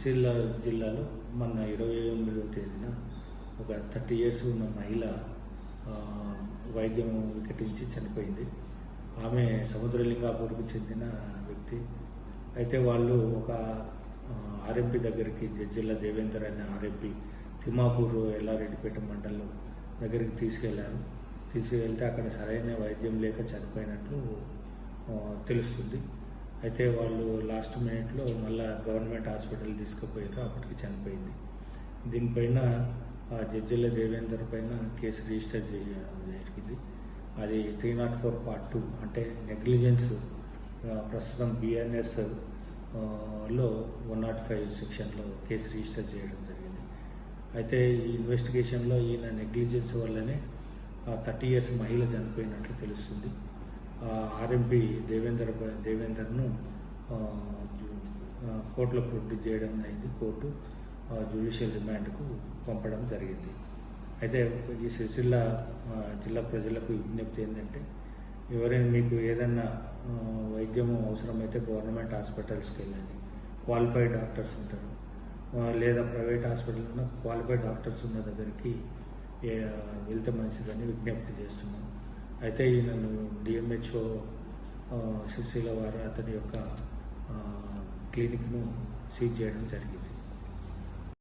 సిరిసిల్ల జిల్లాలో మొన్న ఇరవై ఎనిమిదవ తేదీన ఒక థర్టీ ఇయర్స్ ఉన్న మహిళ వైద్యం వికటించి చనిపోయింది. ఆమె సముద్రలింగాపూర్కు చెందిన వ్యక్తి. అయితే వాళ్ళు ఒక ఆర్ఎంపీ దగ్గరికి జడ్జిల్ల దేవేందర్ అనే ఆర్ఎంపీ తిమ్మాపూర్ ఎల్లారెడ్డిపేట మండలం దగ్గరికి తీసుకెళ్ళారు. తీసుకెళ్తే అక్కడ సరైన వైద్యం లేక చనిపోయినట్లు తెలుస్తుంది. అయితే వాళ్ళు లాస్ట్ మినిట్లో మళ్ళీ గవర్నమెంట్ హాస్పిటల్ తీసుకుపోయారు. అప్పటికి చనిపోయింది. దీనిపైన ఆ జడ్జిల దేవేందర్ పైన కేసు రిజిస్టర్ చేయడం జరిగింది. అది three nought four part two అంటే నెగ్లిజెన్స్ ప్రస్తుతం బిఎన్ఎస్లో వన్ నాట్ ఫైవ్ సెక్షన్లో కేసు రిజిస్టర్ చేయడం జరిగింది. అయితే ఈ ఇన్వెస్టిగేషన్లో ఈయన నెగ్లిజెన్స్ వల్లనే థర్టీ ఇయర్స్ మహిళ చనిపోయినట్లు తెలుస్తుంది. ఆర్ఎంపీ దేవేందర్ దేవేందర్ను కోర్టులో ప్రొడ్యూస్ చేయడం అనేది కోర్టు జ్యుడిషియల్ రిమాండ్కు పంపడం జరిగింది. అయితే ఈ సిరిసిల్ల జిల్లా ప్రజలకు విజ్ఞప్తి ఏంటంటే ఎవరైనా మీకు ఏదైనా వైద్యము అవసరమైతే గవర్నమెంట్ హాస్పిటల్స్కి వెళ్ళండి. క్వాలిఫైడ్ డాక్టర్స్ ఉంటారు. లేదా ప్రైవేట్ హాస్పిటల్ ఉన్న క్వాలిఫైడ్ డాక్టర్స్ ఉన్న దగ్గరికి వెళ్తే మంచిదని విజ్ఞప్తి చేస్తున్నాం. అయితే ఈయనను డిఎంహెచ్ఓ సిరిసిల్ల వారు అతని యొక్క క్లినిక్ను సీజ్ చేయడం జరిగింది.